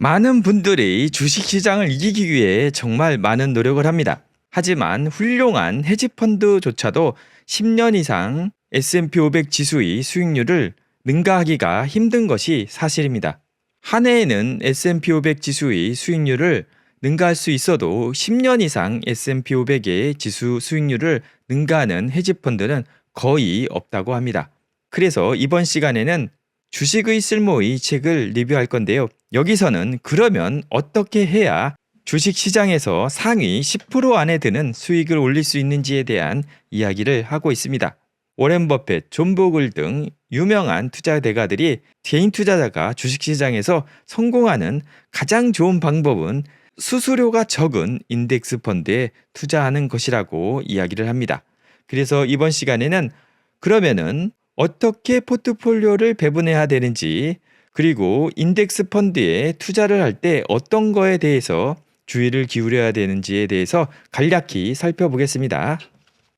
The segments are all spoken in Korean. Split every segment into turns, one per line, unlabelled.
많은 분들이 주식시장을 이기기 위해 정말 많은 노력을 합니다. 하지만 훌륭한 헤지펀드조차도 10년 이상 S&P 500 지수의 수익률을 능가하기가 힘든 것이 사실입니다. 한 해에는 S&P 500 지수의 수익률을 능가할 수 있어도 10년 이상 S&P 500의 지수 수익률을 능가하는 헤지펀드는 거의 없다고 합니다. 그래서 이번 시간에는 주식의 쓸모의 책을 리뷰할 건데요. 여기서는 그러면 어떻게 해야 주식 시장에서 상위 10% 안에 드는 수익을 올릴 수 있는지에 대한 이야기를 하고 있습니다. 오렌 버핏, 존 보글 등 유명한 투자 대가들이 개인 투자자가 주식 시장에서 성공하는 가장 좋은 방법은 수수료가 적은 인덱스 펀드에 투자하는 것이라고 이야기를 합니다. 그래서 이번 시간에는 그러면은 어떻게 포트폴리오를 배분해야 되는지 그리고 인덱스 펀드에 투자를 할 때 어떤 거에 대해서 주의를 기울여야 되는지에 대해서 간략히 살펴보겠습니다.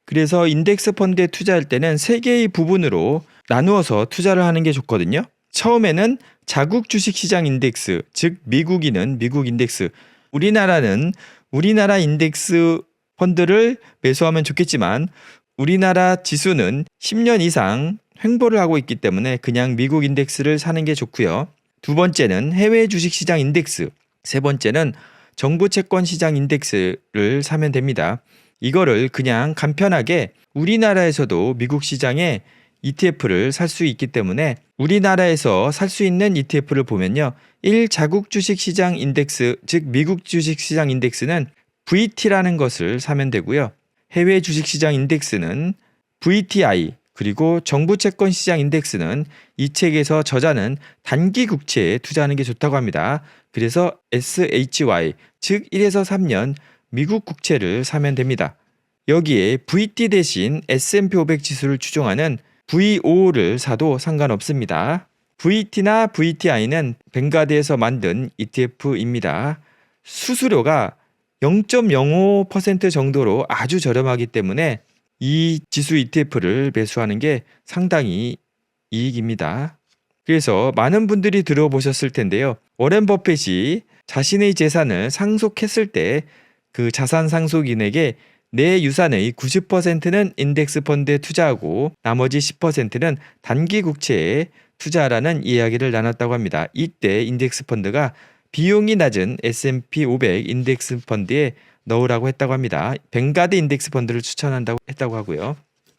그래서 인덱스 펀드에 투자할 때는 세 개의 부분으로 나누어서 투자를 하는 게 좋거든요. 처음에는 자국 주식 시장 인덱스, 즉 미국인은 미국 인덱스, 우리나라는 우리나라 인덱스 펀드를 매수하면 좋겠지만 우리나라 지수는 10년 이상 횡보를 하고 있기 때문에 그냥 미국 인덱스를 사는 게 좋고요. 두 번째는 해외 주식 시장 인덱스, 세 번째는 정부 채권 시장 인덱스를 사면 됩니다. 이거를 그냥 간편하게 우리나라에서도 미국 시장에 ETF를 살 수 있기 때문에 우리나라에서 살 수 있는 ETF를 보면요. 1 자국 주식 시장 인덱스, 즉 미국 주식 시장 인덱스는 VT라는 것을 사면 되고요. 해외 주식 시장 인덱스는 VTI 그리고 정부 채권 시장 인덱스는 이 책에서 저자는 단기 국채에 투자하는 게 좋다고 합니다. 그래서 SHY 즉 1에서 3년 미국 국채를 사면 됩니다. 여기에 VT 대신 S&P 500 지수를 추종하는 VO를 사도 상관없습니다. VT나 VTI는 뱅가드에서 만든 ETF입니다. 수수료가 0.05% 정도로 아주 저렴하기 때문에 이 지수 ETF를 매수하는 게 상당히 이익입니다. 그래서 많은 분들이 들어보셨을 텐데요. 워렌 버핏이 자신의 재산을 상속했을 때 그 자산 상속인에게 내 유산의 90%는 인덱스 펀드에 투자하고 나머지 10%는 단기 국채에 투자하라는 이야기를 나눴다고 합니다. 이때 인덱스 펀드가 비용이 낮은 S&P 500 인덱스 펀드에 넣으라고 했다고 합니다. 뱅가드 인덱스 펀드를 추천한다고 했다고 하고요.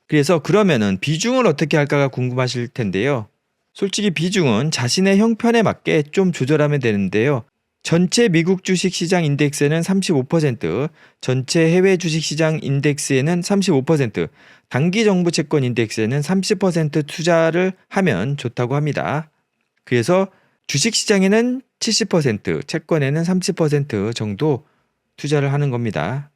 그래서 그러면은 비중을 어떻게 할까가 궁금하실 텐데요. 솔직히 비중은 자신의 형편에 맞게 좀 조절하면 되는데요. 전체 미국 주식 시장 인덱스에는 35%, 전체 해외 주식 시장 인덱스에는 35%, 단기 정부 채권 인덱스에는 30% 투자를 하면 좋다고 합니다. 그래서 주식 시장에는 70%, 채권에는 30% 정도 투자를 하는 겁니다.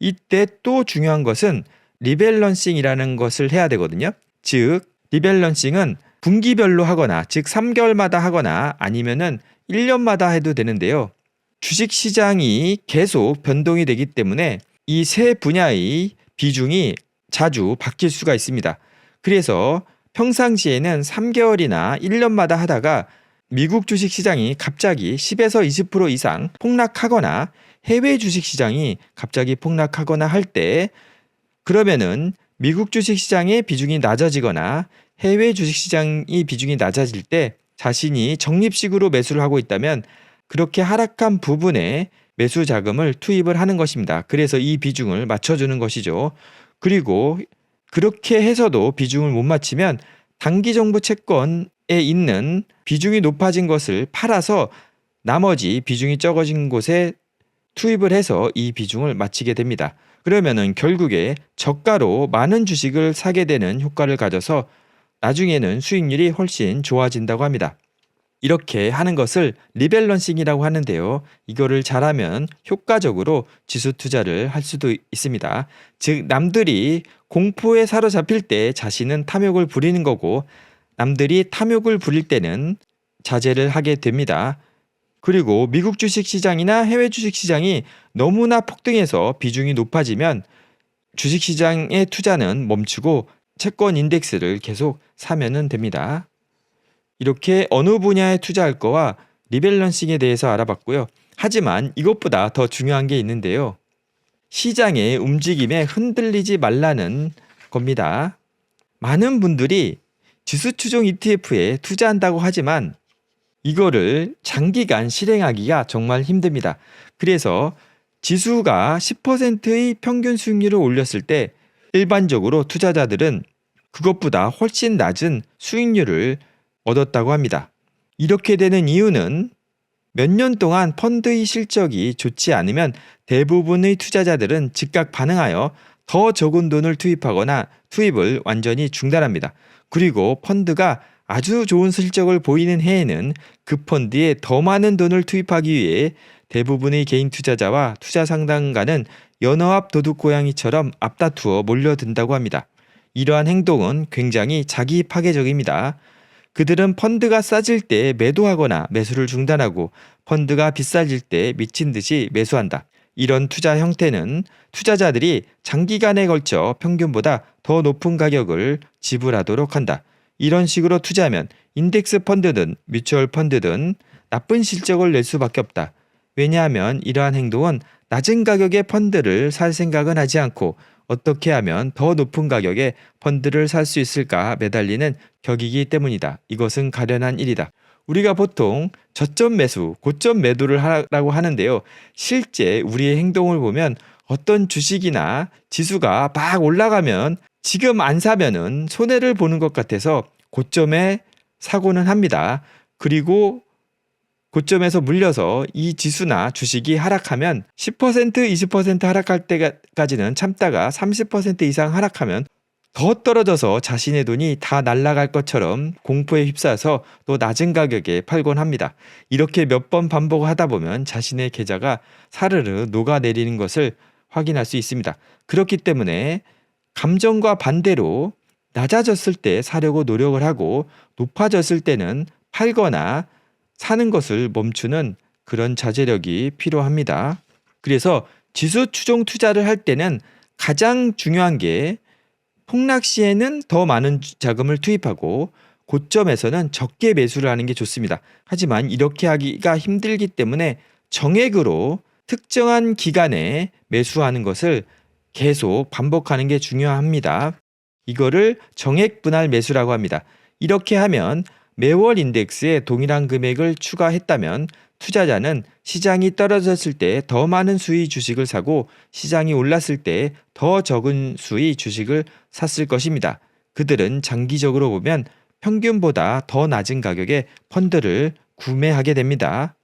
이때 또 중요한 것은 리밸런싱이라는 것을 해야 되거든요. 즉, 리밸런싱은 분기별로 하거나, 즉 3개월마다 하거나 아니면은 1년마다 해도 되는데요. 주식 시장이 계속 변동이 되기 때문에 이 세 분야의 비중이 자주 바뀔 수가 있습니다. 그래서 평상시에는 3개월이나 1년마다 하다가 미국 주식 시장이 갑자기 10에서 20% 이상 폭락하거나 해외 주식 시장이 갑자기 폭락하거나 할 때 그러면은 미국 주식 시장의 비중이 낮아지거나 해외 주식 시장이 비중이 낮아질 때 자신이 적립식으로 매수를 하고 있다면 그렇게 하락한 부분에 매수 자금을 투입을 하는 것입니다. 그래서 이 비중을 맞춰주는 것이죠. 그리고 그렇게 해서도 비중을 못 맞추면 단기 정부 채권에 있는 비중이 높아진 것을 팔아서 나머지 비중이 적어진 곳에 투입을 해서 이 비중을 맞추게 됩니다. 그러면은 결국에 저가로 많은 주식을 사게 되는 효과를 가져서 나중에는 수익률이 훨씬 좋아진다고 합니다. 이렇게 하는 것을 리밸런싱이라고 하는데요. 이거를 잘하면 효과적으로 지수 투자를 할 수도 있습니다. 즉, 남들이 공포에 사로잡힐 때 자신은 탐욕을 부리는 거고, 남들이 탐욕을 부릴 때는 자제를 하게 됩니다. 그리고 미국 주식 시장이나 해외 주식 시장이 너무나 폭등해서 비중이 높아지면 주식 시장의 투자는 멈추고 채권 인덱스를 계속 사면은 됩니다. 이렇게 어느 분야에 투자할 거와 리밸런싱에 대해서 알아봤고요. 하지만 이것보다 더 중요한 게 있는데요. 시장의 움직임에 흔들리지 말라는 겁니다. 많은 분들이 지수 추종 ETF에 투자한다고 하지만 이거를 장기간 실행하기가 정말 힘듭니다. 그래서 지수가 10%의 평균 수익률을 올렸을 때 일반적으로 투자자들은 그것보다 훨씬 낮은 수익률을 얻었다고 합니다. 이렇게 되는 이유는 몇 년 동안 펀드의 실적이 좋지 않으면 대부분의 투자자들은 즉각 반응하여 더 적은 돈을 투입하거나 투입을 완전히 중단합니다. 그리고 펀드가 아주 좋은 실적을 보이는 해에는 그 펀드에 더 많은 돈을 투입하기 위해 대부분의 개인 투자자와 투자 상담가는 연어앞 도둑 고양이처럼 앞다투어 몰려든다고 합니다. 이러한 행동은 굉장히 자기 파괴적입니다. 그들은 펀드가 싸질 때 매도하거나 매수를 중단하고 펀드가 비싸질 때 미친 듯이 매수한다. 이런 투자 형태는 투자자들이 장기간에 걸쳐 평균보다 더 높은 가격을 지불하도록 한다. 이런 식으로 투자하면 인덱스 펀드든 뮤추얼 펀드든 나쁜 실적을 낼 수밖에 없다. 왜냐하면 이러한 행동은 낮은 가격의 펀드를 살 생각은 하지 않고 어떻게 하면 더 높은 가격에 펀드를 살 수 있을까 매달리는 격이기 때문이다. 이것은 가련한 일이다. 우리가 보통 저점 매수, 고점 매도를 하라고 하는데요. 실제 우리의 행동을 보면 어떤 주식이나 지수가 막 올라가면 지금 안 사면은 손해를 보는 것 같아서 고점에 사고는 합니다. 그리고 고점에서 물려서 이 지수나 주식이 하락하면 10% 20% 하락할 때까지는 참다가 30% 이상 하락하면 더 떨어져서 자신의 돈이 다 날아갈 것처럼 공포에 휩싸여서 또 낮은 가격에 팔곤 합니다. 이렇게 몇 번 반복하다 보면 자신의 계좌가 사르르 녹아내리는 것을 확인할 수 있습니다. 그렇기 때문에 감정과 반대로 낮아졌을 때 사려고 노력을 하고 높아졌을 때는 팔거나 사는 것을 멈추는 그런 자제력이 필요합니다. 그래서 지수 추종 투자를 할 때는 가장 중요한 게 폭락 시에는 더 많은 자금을 투입하고 고점에서는 적게 매수를 하는 게 좋습니다. 하지만 이렇게 하기가 힘들기 때문에 정액으로 특정한 기간에 매수하는 것을 계속 반복하는 게 중요합니다. 이거를 정액 분할 매수라고 합니다. 이렇게 하면 매월 인덱스에 동일한 금액을 추가했다면 투자자는 시장이 떨어졌을 때 더 많은 수의 주식을 사고 시장이 올랐을 때 더 적은 수의 주식을 샀을 것입니다. 그들은 장기적으로 보면 평균보다 더 낮은 가격에 펀드를 구매하게 됩니다.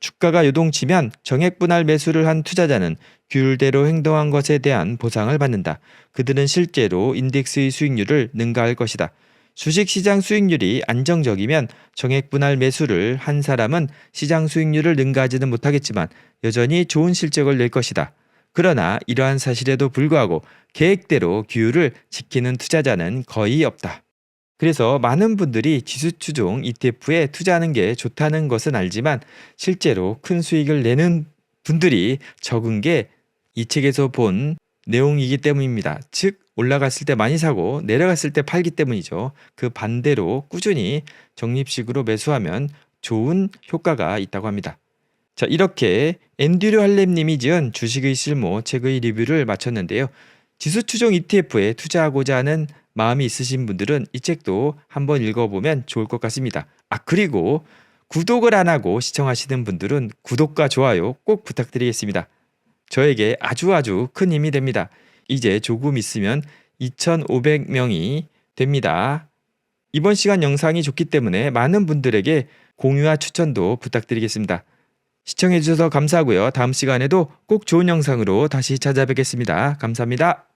주가가 요동치면 정액 분할 매수를 한 투자자는 규율대로 행동한 것에 대한 보상을 받는다. 그들은 실제로 인덱스의 수익률을 능가할 것이다. 주식시장 수익률이 안정적이면 정액 분할 매수를 한 사람은 시장 수익률을 능가하지는 못하겠지만 여전히 좋은 실적을 낼 것이다. 그러나 이러한 사실에도 불구하고 계획대로 규율을 지키는 투자자는 거의 없다. 그래서 많은 분들이 지수 추종 ETF에 투자하는 게 좋다는 것은 알지만 실제로 큰 수익을 내는 분들이 적은 게 이 책에서 본 내용이기 때문입니다. 즉 올라갔을 때 많이 사고 내려갔을 때 팔기 때문이죠. 그 반대로 꾸준히 적립식으로 매수하면 좋은 효과가 있다고 합니다. 자, 이렇게 앤드류 할렘님이 지은 주식의 실모 책의 리뷰를 마쳤는데요. 지수 추종 ETF에 투자하고자 하는 마음이 있으신 분들은 이 책도 한번 읽어보면 좋을 것 같습니다. 아, 그리고 구독을 안 하고 시청하시는 분들은 구독과 좋아요 꼭 부탁드리겠습니다. 저에게 아주 아주 큰 힘이 됩니다. 이제 조금 있으면 2,500명이 됩니다. 이번 시간 영상이 좋기 때문에 많은 분들에게 공유와 추천도 부탁드리겠습니다. 시청해주셔서 감사하고요. 다음 시간에도 꼭 좋은 영상으로 다시 찾아뵙겠습니다. 감사합니다.